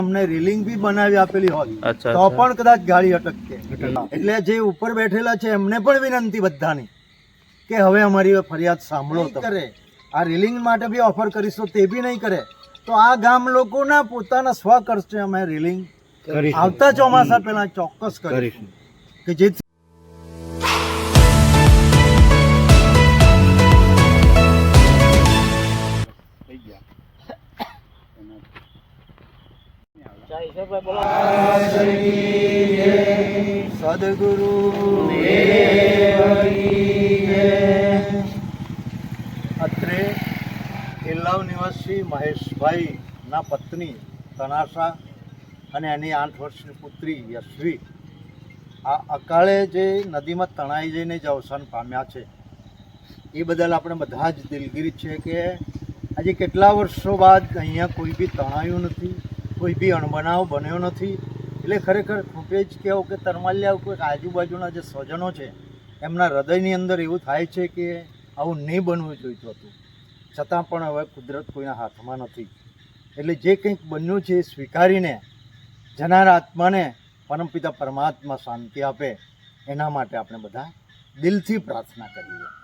અમને રેલિંગ બી બનાવી આપેલી હોય તો પણ કદાચ ગાડી અટકશે એટલે જે ઉપર બેઠેલા છે એમને પણ વિનંતી બધાની કે હવે અમારી ફરિયાદ સાંભળો કરે. આ રેલિંગ માટે બી ઓફર કરીશું તે બી નહીં કરે. તો આ ગામ લોકોના પોતાના સ્વ ખર્ચે અમે રેલિંગ આવતા ચોમાસા પહેલા ચોક્કસ કરીશું. કે જેથી સદગુરુ અત્રે કિલ્લાવ નિવાસી મહેશભાઈ ના પત્ની તનાશા અને એની આઠ વર્ષની પુત્રી યશવી આ અકાળે જે નદીમાં તણાઈ જઈને જે અવસાન પામ્યા છે, એ બદલ આપણે બધા જ દિલગીરી છે કે આજે કેટલા વર્ષો બાદ અહીંયા કોઈ બી તણાયું નથી કોઈ બી અણબનાવ બન્યો નથી. એટલે ખરેખર ખૂટે જ કહેવું કે તરમાલિયા કોઈ આજુબાજુના જે સ્વજનો છે, એમના હૃદયની અંદર એવું થાય છે કે આવું નહીં બનવું જોઈતું હતું. છતાં પણ હવે કુદરત કોઈના હાથમાં નથી. એટલે જે કંઈક બન્યું છે એ સ્વીકારીને, જનાર આત્માને પરમપિતા પરમાત્મા શાંતિ આપે, એના માટે આપણે બધા દિલથી પ્રાર્થના કરીએ.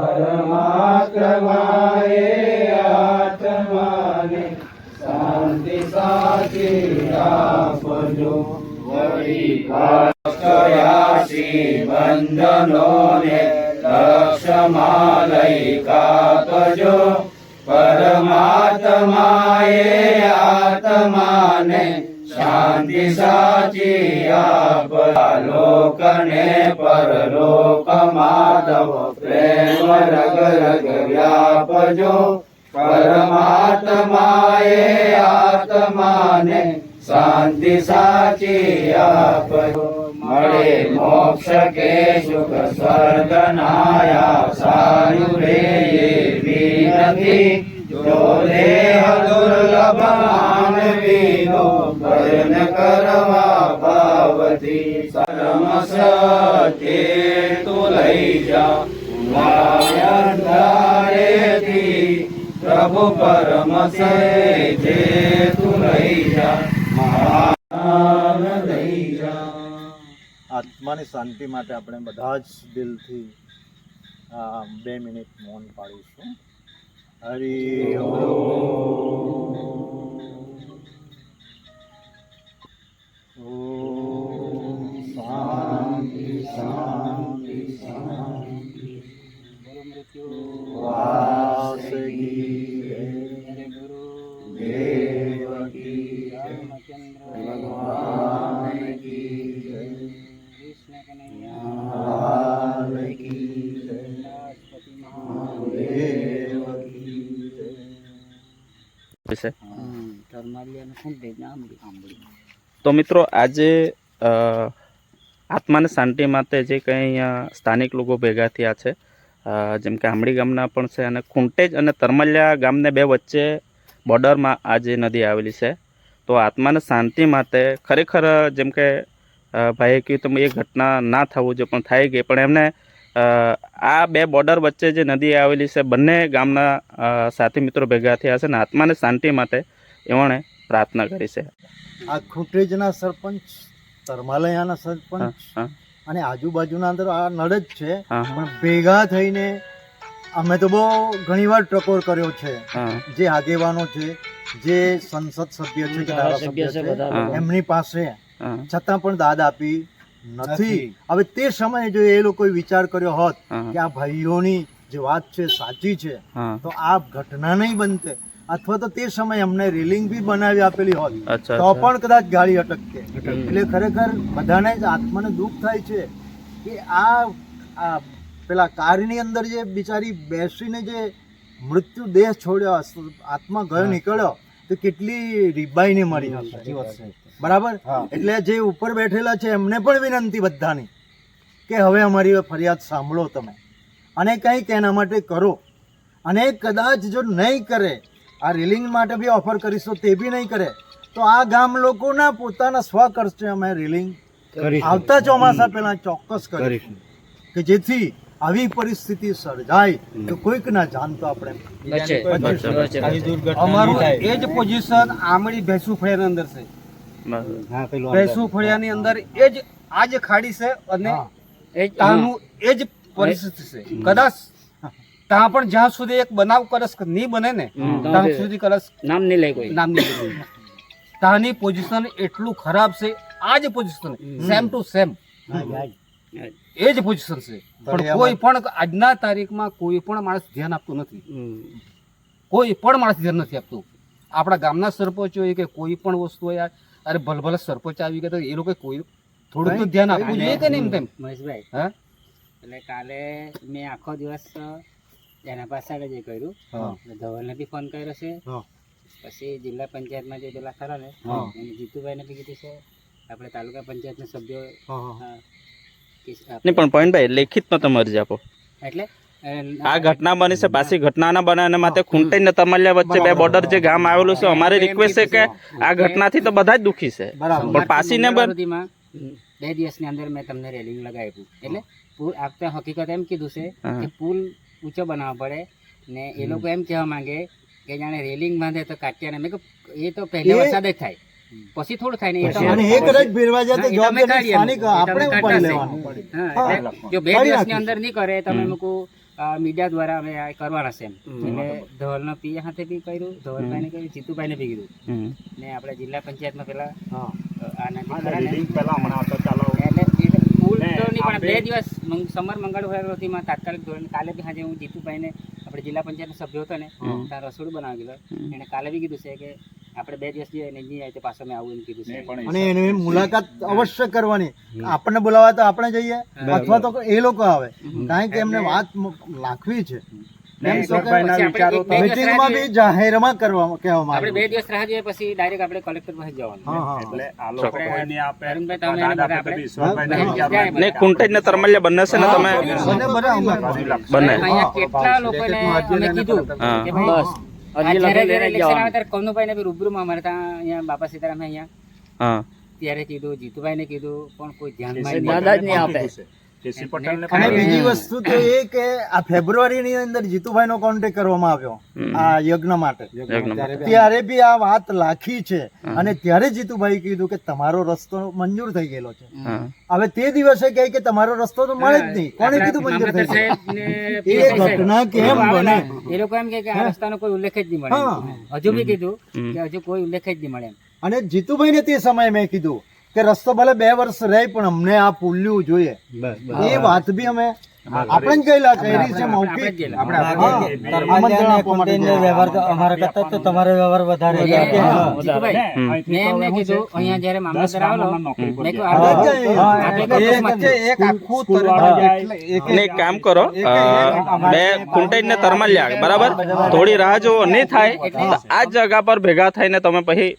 પરમાત્માએ આત્માને શાંતિ સાચી આપજો વળી કયાસી બંધનોને લક્ષમાં લઈ કાપજો પરમાત્માએ આત્માને શાંતિ સાચી આપ લોકને પરલોક માધવ પ્રેમ રગ રગ વ્યાપજો. પરમાત્માએ આત્માને શાંતિ સાચી આપજો. મળે મોક્ષ કે સુખ સ્વર્ગ નાયા સારું રે એવી નથી જો દેહ દુર્લભ માનવીનો ભજન કરવા ભાવથી પરમ સે તું લઈ જા અંધારેથી પ્રભુ પરમ સત્ય તું લઈ જા આત્માની શાંતિ માટે આપણે બધા જ દિલથી બે મિનિટ મૌન પાડીશું હરિ વિશે તો મિત્રો આજે આત્માને શાંતિ માટે જે કંઈ અહીંયા સ્થાનિક લોકો ભેગા થયા છે જેમ કે આંબળી ગામના પણ છે અને ખુંટેજ અને તરમલિયા ગામને બે વચ્ચે બોર્ડરમાં આ જે નદી આવેલી છે. તો આત્માને શાંતિ માટે ખરેખર જેમ કે ભાઈએ કહ્યું તો એ ઘટના ના થવું જોઈએ પણ થઈ ગઈ પણ એમને આ બે બોર્ડર વચ્ચે જે નદી આવેલી છે બંને ગામના સાથી મિત્રો ભેગા થયા છે અને આત્માને શાંતિ માટે એમણે પ્રાર્થના કરી છે. આ ખૂંટેજના સરપંચ તરમાલયાના સરપંચ અને આજુબાજુના અંદર આ નડ જ છે પણ ભેગા થઈને અમે તો બહુ ઘણીવાર ટકોર કર્યો છે. જે આગેવાનો છે જે સંસદ સભ્ય છે કે ધારાસભ્ય છે હા. એમની પાસે. છતાં પણ દાદ આપી નથી. હવે તે સમયે જો એ લોકોએ વિચાર કર્યો હોત કે આ ભાઈઓની જે વાત છે સાચી છે તો આ ઘટના નહીં બનતે. અથવા તો તે સમયે અમને રેલિંગ બી બનાવી આપેલી હોત. તો પણ કદાચ ગાડી અટકતે. એટલે ખરેખર બધાને જ આત્માને દુઃખ થાય છે કે આ આ પેલા કારની અંદર જે બિચારી બેસીને જે મૃત્યુ દેહ છોડ્યો આત્મા ગયો નીકળ્યો તો કેટલી રીબાઈને મળી હશે. બરાબર? એટલે જે ઉપર બેઠેલા છે એમને પણ વિનંતી બધાની કે હવે અમારી ફરિયાદ સાંભળો તમે. અને કંઈક એના માટે કરો. અને કદાચ જો નહીં કરે આ રેલિંગ માટે બી ઓફર કરીશું તે બી નહીં કરે તો આ ગામ લોકોના પોતાના સ્વ કરશે અમે રેલિંગ આવતા ચોમાસા પહેલા ચોક્કસ કરીશું. કે જેથી આવી પરિસ્થિતિ સર્જાય તો કોઈક ના જાન તો આપણે અમારું એ જ પોઝિશન આમળી ભેંસુ ફળિયાની અંદર છે. બરાબર. ફળિયા ની અંદર. એ જ આ જ ખાડી છે અને એ જ પરિસ્થિતિ છે. કદાચ ત્યાં પણ જ્યાં સુધી એક બનાવ કરસ નહીં બને ને ત્યાં સુધી કરસ નામ નહીં લે કોઈ. નામ નહીં લે ત્યાંની પોઝિશન એટલું ખરાબ છે આ જ પોઝિશન સેમ ટુ સેમ એ જ પોઝિશન છે. પણ કોઈ પણ આજના તારીખમાં કોઈ પણ માણસ ધ્યાન આપતું નથી. કોઈ પણ માણસ ધ્યાન નથી આપતું. આપણા ગામના સરપંચ હોય કે કોઈ પણ વસ્તુ હોય અરે ભલભલ સરપંચ આવી ગયા એ લોકો કોઈ થોડું તો ધ્યાન આપવું જોઈએ કે નહીં તેમ? મહેશભાઈ હા? એટલે કાલે મેં આખો દિવસ એના પાસે જે કર્યું. ધવલને બી ફોન કર્યો છે. પછી જિલ્લા પંચાયતમાં જે પેલા ખરા ને જીતુભાઈને બી કીધું છે. આપણે તાલુકા પંચાયતના સભ્યો નહીં પણ પોઈન્ટભાઈ લેખિતમાં તમે અરજી આપો. એટલે આ ઘટના બની છે પાછી ઘટનાના એના માટે ખૂંટાઈ ને તમાલ્યા વચ્ચે બે બોર્ડર જે ગામ આવેલું છે અમારી રિક્વેસ્ટ છે કે આ ઘટનાથી તો બધા જ દુખી છે. બરાબર. પણ પાછી ને બન- બે દિવસની અંદર મેં તમને રેલિંગ લગાવી એટલે પુલ આપતા હકીકત એમ કીધું છે કે પુલ ઊંચો બનાવવો પડે ને એ લોકો એમ કહેવા માંગે કે જાણે રેલિંગ બાંધે તો કાટિયાને મેં કહ્યું એ તો પહેલા વરસાદ જ થાય. પછી થોડું થાય ને એ અને એ કદાચ ભેરવા જાય તો જવાબદારી સ્થાનિક આપણે ઉપાડી લેવાનું હા, જો બે દિવસની અંદર નહીં કરે તમે મૂકો મીડિયા દ્વારા અમે આ કરવાના છે એટલે ધવલનો પીએ હાથે બી કર્યું ધવલભાઈને કર્યું જીતુભાઈને બી કીધું ને આપણે જિલ્લા પંચાયતમાં પેલા બે દિવસ સમર મંગળ હોયામાં તાત્કાલિક ધોરણ કાલે બી સાંજે હું જીતુભાઈને આપણે જિલ્લા પંચાયતનો સભ્ય હતો ને ત્યાં રસોડું બનાવી ગયેલો. એને કાલે બી કીધું છે કે આપણે બે દિવસ જઈએ નહીં આવે તો પાછો મેં આવું એમ કીધું છે. અને એની મુલાકાત અવશ્ય કરવાની. આપણને બોલાવા તો આપણે જઈએ અથવા તો એ લોકો આવે. કારણ કે એમને વાત લાખવી છે. એમ જવાનું જાય ને ત્યારે કનુભાઈને બી રૂબરૂમાં અમારે ત્યાં અહીંયા બાપા સીતારામ અહીંયા હા. ત્યારે કીધું જીતુભાઈને કીધું પણ કોઈ ધ્યાનમાં દાદા જ નહીં આપે. અને બીજી વસ્તુ તો એ કે આ ફેબ્રુઆરીની અંદર જીતુભાઈ નો કોન્ટેક્ટ કરવામાં આવ્યો આ યજ્ઞ માટે. ત્યારે બી આ વાત લાખી છે. અને ત્યારે જીતુભાઈ કીધું કે તમારો રસ્તો મંજૂર થઈ ગયેલો છે. હવે તે દિવસે કહે કે તમારો રસ્તો તો મળે જ નહીં. કોણે કીધું મંજૂર થઈ ગયો એ ઘટના કેમ બને? એ લોકો એમ કે આ રસ્તાનો કોઈ ઉલ્લેખ જ નહીં મળે. હજુ બી કીધું કે હજુ કોઈ ઉલ્લેખ જ નહીં મળે અને જીતુભાઈ ને તે સમયે મેં કીધું કે રસ્તો ભલે બે વર્ષ રહે પણ અમને આ પુલ્યું જોઈએ. એ વાત બી અમે આપણે ગયેલા છે મૌખિક આમંત્રણ આપવા માટે. મેં એમને કીધું અહીંયા જ્યારે મામલતદાર આવેલો ને કામ કરો બે કુંટાઈ ને તરમલ્યા બરાબર? થોડી રાહ જોવો નહીં થાય આ જગા પર ભેગા થઈને તમે પછી.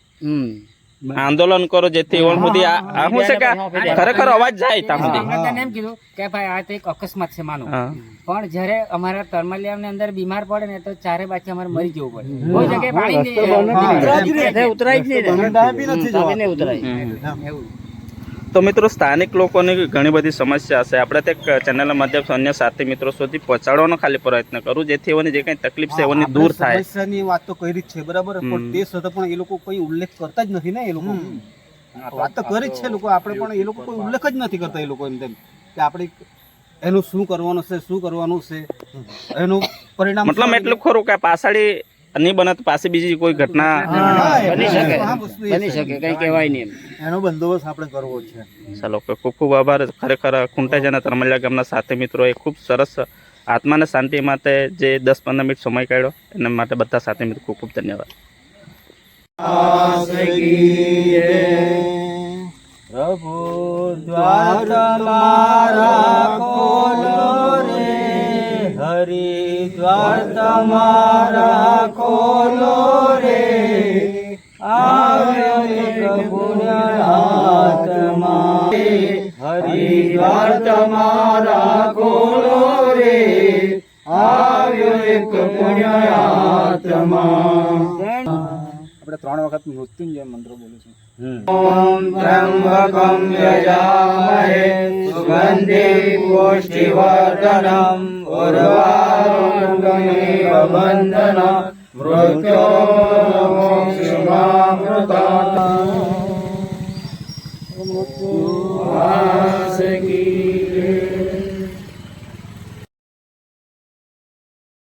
આંદોલન કરો જેથી ઓણ સુધી આ હું છે કે ખરેખર અવાજ જાય ત્યાં સુધી. એમ કીધું કે ભાઈ આ તો એક અકસ્માત છે માનો. પણ જ્યારે અમારા તરમલિયાની અંદર બીમાર પડે ને તો ચારે બાજુ અમારે મરી જવું પડે. કોઈ જગ્યાએ પાણી નહીં. ઉતરાય જ નહીં. ચાલે જોવા. નહીં ઉતરાય. એવું. તો મિત્રો સ્થાનિક લોકોની ઘણી બધી સમસ્યા હશે આપણે તે ચેનલના માધ્યમથી અન્ય સાથી મિત્રો સુધી પહોંચાડવાનો ખાલી પ્રયત્ન કરું. જેથી એઓની જે કંઈ તકલીફ છે એઓની દૂર થાય. સમસ્યાની વાત તો કરી જ છે બરાબર? પણ તે છતાં પણ એ લોકો કોઈ ઉલ્લેખ કરતા જ નથી ને એ લોકો. વાત તો કરી જ છે લોકો. આપણે પણ એ લોકો કોઈ ઉલ્લેખ જ નથી કરતા એ લોકો એમ તેમ. કે આપણે એનું શું કરવાનું છે શું કરવાનું છે? એનું પરિણામ મતલબ એટલું ખરું કે પાછળી નહીં બને તો પાછી બીજી કોઈ ઘટના બની શકે. બની શકે કઈ કહેવાય નહીં એનો બંદોબસ્ત આપણે કરવો છે. ચાલો ખૂબ ખૂબ આભાર. ખરેખર ખુંટાજાના તરમલિયા ગામના સાથી મિત્રોએ ખૂબ સરસ આત્માને શાંતિ માટે જે દસ પંદર મિનિટ સમય કાઢ્યો એના માટે બધા સાથી મિત્રો ખૂબ ખૂબ ધન્યવાદ. પ્રભુ દ્વાર મારા કોલો રે દ્વાર તમારા ખોલો રે. પુણ્યાત્મા હરિદ્વાર તમારા ખોલો રે. આવ્યો એક પુણ્યાત્મા આપણે ત્રણ વખત મૃત્યુંજય મંત્ર બોલીશું ઓમ ત્રંબકમ યજામહે સુગંધિ પુષ્ટિવર્ધનમ ઉર્વારુકમેવ બંધન મૃત્યોર્મોક્ષમામૃતા